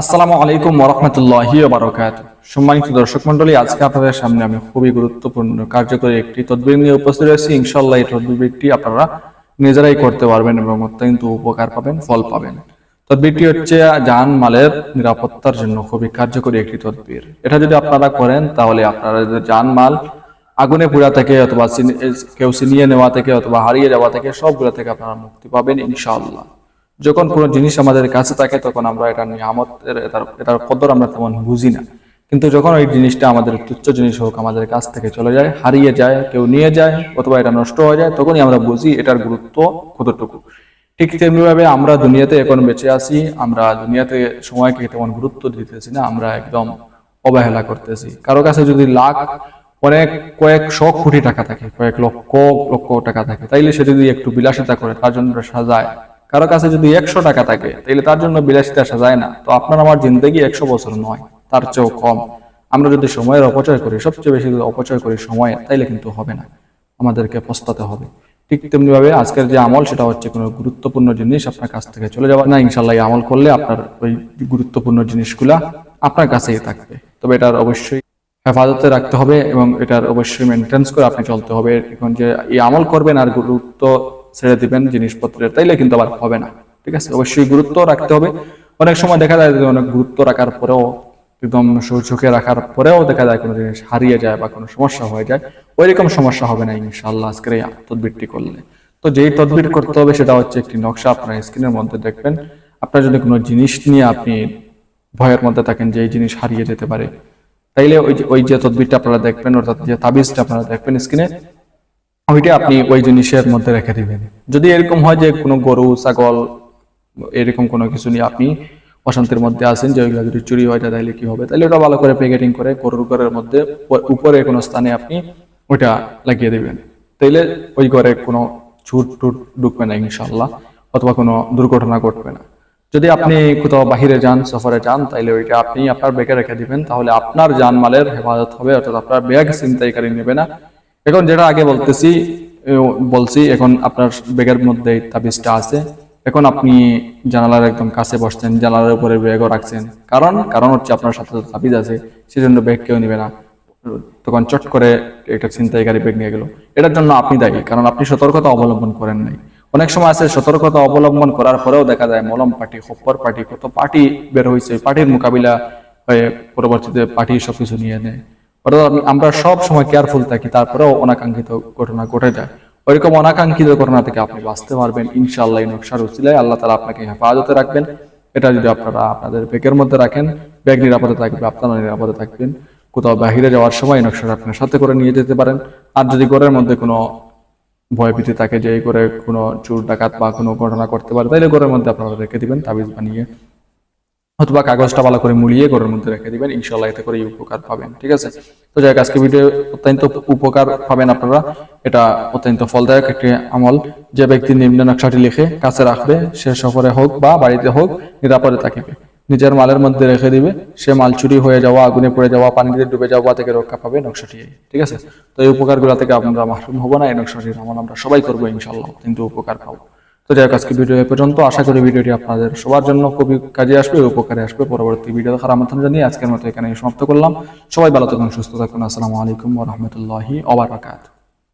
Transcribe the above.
আসসালামু আলাইকুম ওরহমতুল্লাহি বারকাত সম্মানিত দর্শক মন্ডলী আজকে আপনাদের সামনে আমি খুবই গুরুত্বপূর্ণ, কার্যকরী একটি তদবির নিয়ে উপস্থিত রয়েছি ইনশাল্লাহ এই তদবিরটি আপনারা নিজেরাই করতে পারবেন এবং অত্যন্ত উপকার পাবেন, ফল পাবেন। তদবিরটি হচ্ছে যান মালের নিরাপত্তার জন্য খুবই কার্যকরী একটি তদবির। এটা যদি আপনারা করেন, তাহলে আপনারা যান মাল আগুনে পোড়া থেকে অথবা কেউ ছিনিয়ে নেওয়া থেকে অথবা হারিয়ে যাওয়া থেকে সবগুলো থেকে আপনারা মুক্তি পাবেন, ইনশাআল্লাহ। যখন কোনো জিনিস আমাদের কাছে থাকে, তখন আমরা এটা নিয়ামতের, এটার কদর আমরা তেমন বুঝি না। কিন্তু যখন ওই জিনিসটা আমাদের তুচ্ছ জিনিস হোক, আমাদের কাছ থেকে চলে যায়, হারিয়ে যায়, কেউ নিয়ে যায়, অথবা এটা নষ্ট হয়ে যায়, তখনই আমরা বুঝি এটার গুরুত্ব কতটুকু। ঠিক তেমনিভাবে আমরা দুনিয়াতে এখন বেঁচে আছি, আমরা দুনিয়াতে সময়কে তেমন গুরুত্ব দিতেছি না, আমরা একদম অবহেলা করতেছি। কারও কাছে যদি লাখ, অনেক কয়েকশো কোটি টাকা থাকে, কয়েক লক্ষ লক্ষ টাকা থাকে, তাইলে সে যদি একটু বিলাসিতা করে, তার জন্য সাজায়। কারও কাছে যদি একশো টাকা থাকে তাহলে তার জন্য বিলাসিতে আসা যায় না। তো আপনার আমার জিন্দগি একশো বছর নয়, তার চেয়েও কম। আমরা যদি সময়ের অপচয় করি, সবচেয়ে বেশি যদি অপচয় করি সময়, তাইলে কিন্তু হবে না। আমাদেরকে পস্তাতে হবে। ঠিক তেমনি ভাবে আজকের যে আমল, সেটা হচ্ছে কোনো গুরুত্বপূর্ণ জিনিস আপনার কাছ থেকে চলে যাওয়া। না ইনশাল্লাহ আমল করলে আপনার ওই গুরুত্বপূর্ণ জিনিসগুলা আপনার কাছেই থাকবে। তবে এটার অবশ্যই হেফাজতে রাখতে হবে এবং এটার অবশ্যই মেনটেন্স করে আপনি চলতে হবে। এখন যে এই আমল করবেন আর গুরুত্ব ছেড়ে দিবেন জিনিসপত্রের তাইলে কিন্তু আবার হবে না। ঠিক আছে? অবশ্যই গুরুত্ব রাখতে হবে। অনেক সময় দেখা যায় অনেক গুরুত্ব রাখার পরেও, একদম সুচোখে রাখার পরেও দেখা যায় কোনো জিনিস হারিয়ে যায় বা কোনো সমস্যা হয়ে যায়। ওই রকম সমস্যা হবে না ইনশাল্লাহ আজকের এই তদবিরটি করলে। তো যেই তদবির করতে হবে সেটা হচ্ছে একটি নকশা। আপনার স্ক্রিনের মধ্যে দেখবেন। আপনার যদি কোনো জিনিস নিয়ে আপনি ভয়ের মধ্যে থাকেন যে এই জিনিস হারিয়ে যেতে পারে, তাইলে ওই যে ওই যে তদবিরটা আপনারা দেখবেন, অর্থাৎ যে তাবিজটা আপনারা দেখবেন স্ক্রিনে ওইটা আপনি ওই জিনিসের মধ্যে রেখে দিবেন। যদি এরকম হয় যে কোনো গরু, ছাগল, এরকম কোনো কিছু নিয়ে আপনি অশান্তির মধ্যে আছেন যে ওইগুলো যদি চুরি হয়, তাহলে কি হবে? তাহলে ওটা ভালো করে প্যাকেটিং করে গরুর ঘরের মধ্যে উপরে কোনো স্থানে আপনি ওইটা লাগিয়ে দিবেন। তাইলে ওই ঘরে কোনো ছুট টুট ঢুকবে না ইনশাল্লাহ অথবা কোনো দুর্ঘটনা ঘটবে না। যদি আপনি কোথাও বাহিরে যান, সফরে যান তাহলে ওইটা আপনি আপনার ব্যাগে রেখে দিবেন, তাহলে আপনার জানমালের হেফাজত হবে, অর্থাৎ আপনার ব্যাগ ছিনতাইকারী নেবে না। এখন যেটা আগে বলতেছি বলছি, এখন আপনার ব্যাগের মধ্যে তাবিজটা আছে। এখন আপনি জানালার একদম কাছে বসছেন, জানালার উপরে ব্যাগও রাখছেন। কারণ কারণ হচ্ছে আপনার সাথে তাবিজ আছে, সেজন্য ব্যাগ কেউ নেবে না। তখন চট করে একটা ছিনতাইকারী ব্যাগ নিয়ে গেল। এটার জন্য আপনি দায়ী, কারণ আপনি সতর্কতা অবলম্বন করেন নাই। অনেক সময় আছে, সতর্কতা অবলম্বন করার পরেও দেখা যায় মলম পার্টি খপ্পর পার্টি কত পার্টি বের হয়েছে পার্টির মোকাবিলা হয়ে পরবর্তীতে পার্টি সবকিছু নিয়ে নেয়। অর্থাৎ আমরা সব সময় কেয়ারফুল থাকি, তারপরেও অনাকাঙ্ক্ষিত ঘটনা ঘটে যায়। ওইরকম অনাকাঙ্ক্ষিত ঘটনা থেকে আপনি বাঁচতে পারবেন, ইনশাআল্লাহ নকশার উচিলায় আল্লাহ তালা আপনাকে হেফাজতে রাখবেন। এটা যদি আপনারা আপনাদের ব্যাগের মধ্যে রাখেন ব্যাগ নিরাপদে থাকবে, আপনারা নিরাপদে থাকবেন। কোথাও বাহিরে যাওয়ার সময় নকশাটা আপনার সাথে করে নিয়ে যেতে পারেন। আর যদি ঘরের মধ্যে কোনো ভয়ভীতি থাকে যে এই করে কোনো চোর ডাকাত বা কোনো ঘটনা করতে পারে তাইলে ঘরের মধ্যে আপনারা রেখে দিবেন, তাবিজ বানিয়ে অথবা কাগজটা ভালো করে মুড়িয়ে ঘরের মধ্যে রেখে দিবেন। ইনশাল্লাহ এতে করে উপকার পাবেন, ঠিক আছে? তো যাই আজকে ভিডিও অত্যন্ত উপকার পাবেন আপনারা। এটা অত্যন্ত ফলদায়ক একটি আমল। যে ব্যক্তি নিম্ন নকশাটি লিখে কাছে রাখবে, সে সফরে হোক বা বাড়িতে হোক, নিরাপদে থাকিবে। নিজের মালের মধ্যে রেখে দিবে, সে মাল চুরি হয়ে যাওয়া, আগুনে পড়ে যাওয়া পানিতে ডুবে যাওয়া থেকে রক্ষা পাবে নকশাটি, ঠিক আছে? তো এই উপকারগুলো থেকে আমরা মাহরুম হব না, এই নকশাটির আমল আমরা সবাই করব ইনশাল্লাহ কিন্তু উপকার পাবো। তো যাই হোক, আজকে ভিডিও এ পর্যন্ত। আশা করি ভিডিওটি আপনাদের সবার জন্য খুবই কাজে আসবে উপকারে আসবে। পরবর্তী ভিডিও দেখার আমন্ত্রণ জানিয়ে আজকের মতো এখানে সমাপ্ত করলাম। সবাই ভালো থাকুন, সুস্থ থাকুন। আসসালামু আলাইকুম ওরহমতুল্লাহি ওবরাকাত